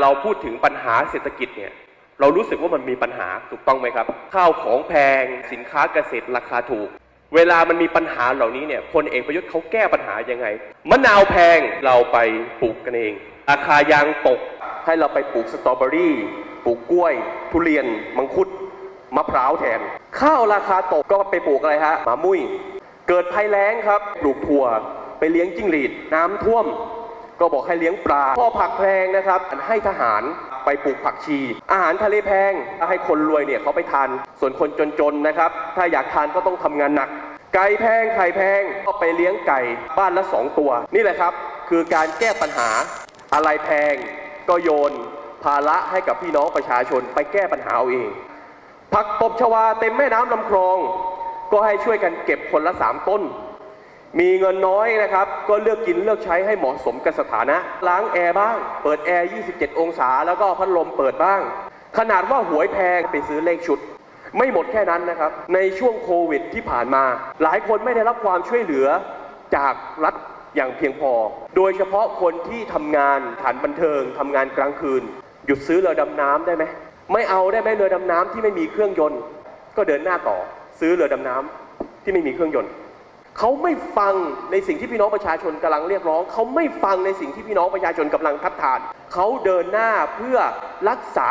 เราพูดถึงปัญหาเศรษฐกิจเนี่ยเรารู้สึกว่ามันมีปัญหาถูกต้องไหมครับ ข้าวของแพง สินค้าเกษตรราคาถูก เวลามันมีปัญหาเหล่านี้เนี่ยพลเอกประยุทธ์เขาแก้ปัญหายังไงมะนาวแพงเราไปปลูกกันเองราคายางตกให้เราไปปลูกสตรอเบอรี่ปลูกกล้วย ทุเรียน มังคุดมะพร้าวแทน ข้าวราคาตกก็ไปปลูกอะไรฮะหมามุ้ยเกิดภัยแล้งครับปลูกถั่วไปเลี้ยงจิ้งหรีดน้ำท่วม ก็บอกให้เลี้ยงปลาพอผักแพงนะครับให้ทหารไปปลูกผักชี อาหารทะเลแพงให้คนรวยเนี่ยเขาไปทานส่วนคนจนๆนะครับ ถ้าอยากทานก็ต้องทำงานหนัก ไก่แพงไข่แพงก็ไปเลี้ยงไก่บ้านละสองตัว นี่แหละครับ คือการแก้ปัญหาอะไรแพงก็โยนภาระให้กับพี่น้องประชาชนไปแก้ปัญหาเอาเอง ผักตบชวาเต็มแม่น้ำลำคลอง ก็ให้ช่วยกันเก็บคนละสามต้น มีเงินน้อยนะครับ ก็เลือกกินเลือกใช้ให้เหมาะสมกับสถานะ ล้างแอร์บ้าง เปิดแอร์ 27 องศา แล้วก็พัดลมเปิดบ้าง ขนาดว่าหวยแพงไปซื้อเลขชุด ไม่หมดแค่นั้นนะครับ ในช่วงโควิดที่ผ่านมา หลายคนไม่ได้รับความช่วยเหลือจากรัฐอย่างเพียงพอ โดยเฉพาะคนที่ทำงานฐานบันเทิงทำงานกลางคืน หยุดซื้อเรือดำน้ำได้ไหม ไม่เอาได้ไหมเรือดำน้ำที่ไม่มีเครื่องยนต์ ก็เดินหน้าต่อซื้อเรือดำน้ำที่ไม่มีเครื่องยนต์ เขาไม่ฟังในสิ่งที่พี่น้องประชาชนกำลังเรียกร้อง เขาไม่ฟังในสิ่งที่พี่น้องประชาชนกำลังทัดทาน เขาเดินหน้าเพื่อรักษา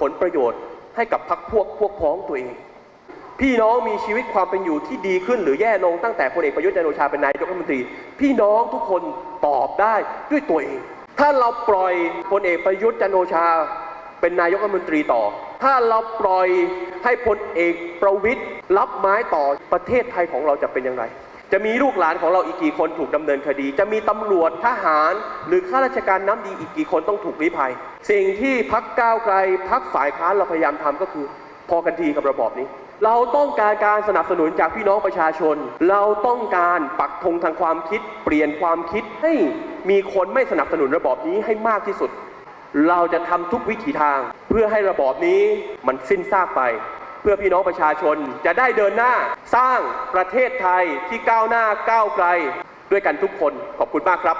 ผลประโยชน์ ให้กับพรรคพวกพวกพ้องตัวเอง พี่น้องมีชีวิตความเป็นอยู่ที่ดีขึ้นหรือแย่ลงตั้งแต่พลเอกประยุทธ์จันทร์โอชาเป็นนายกรัฐมนตรี พี่น้องทุกคนตอบได้ด้วยตัวเอง ถ้าเราปล่อยพลเอกประยุทธ์จันทร์โอชาเป็นนายกรัฐมนตรีต่อ ถ้าเราปล่อยให้พลเอกประวิทย์รับไม้ต่อประเทศไทยของเราจะเป็นอย่างไร จะมีลูกหลานของเราอีกกี่คนถูกดำเนินคดี จะมีตำรวจทหารหรือข้าราชการน้ำดีอีกกี่คนต้องถูกลี้ภัย สิ่งที่พักก้าวไกลพักฝ่ายค้านเราพยายามทำก็คือ พอกันทีกับระบอบนี้ เราต้องการการสนับสนุนจากพี่น้องประชาชน เราต้องการปักธงทางความคิด เปลี่ยนความคิดให้มีคนไม่สนับสนุนระบอบนี้ให้มากที่สุด เราจะทำทุกวิถีทาง เพื่อให้ระบอบนี้มันสิ้นซากไป เพื่อพี่น้องประชาชนจะได้เดินหน้าสร้างประเทศไทยที่ก้าวหน้าก้าวไกลด้วยกันทุกคนขอบคุณมากครับ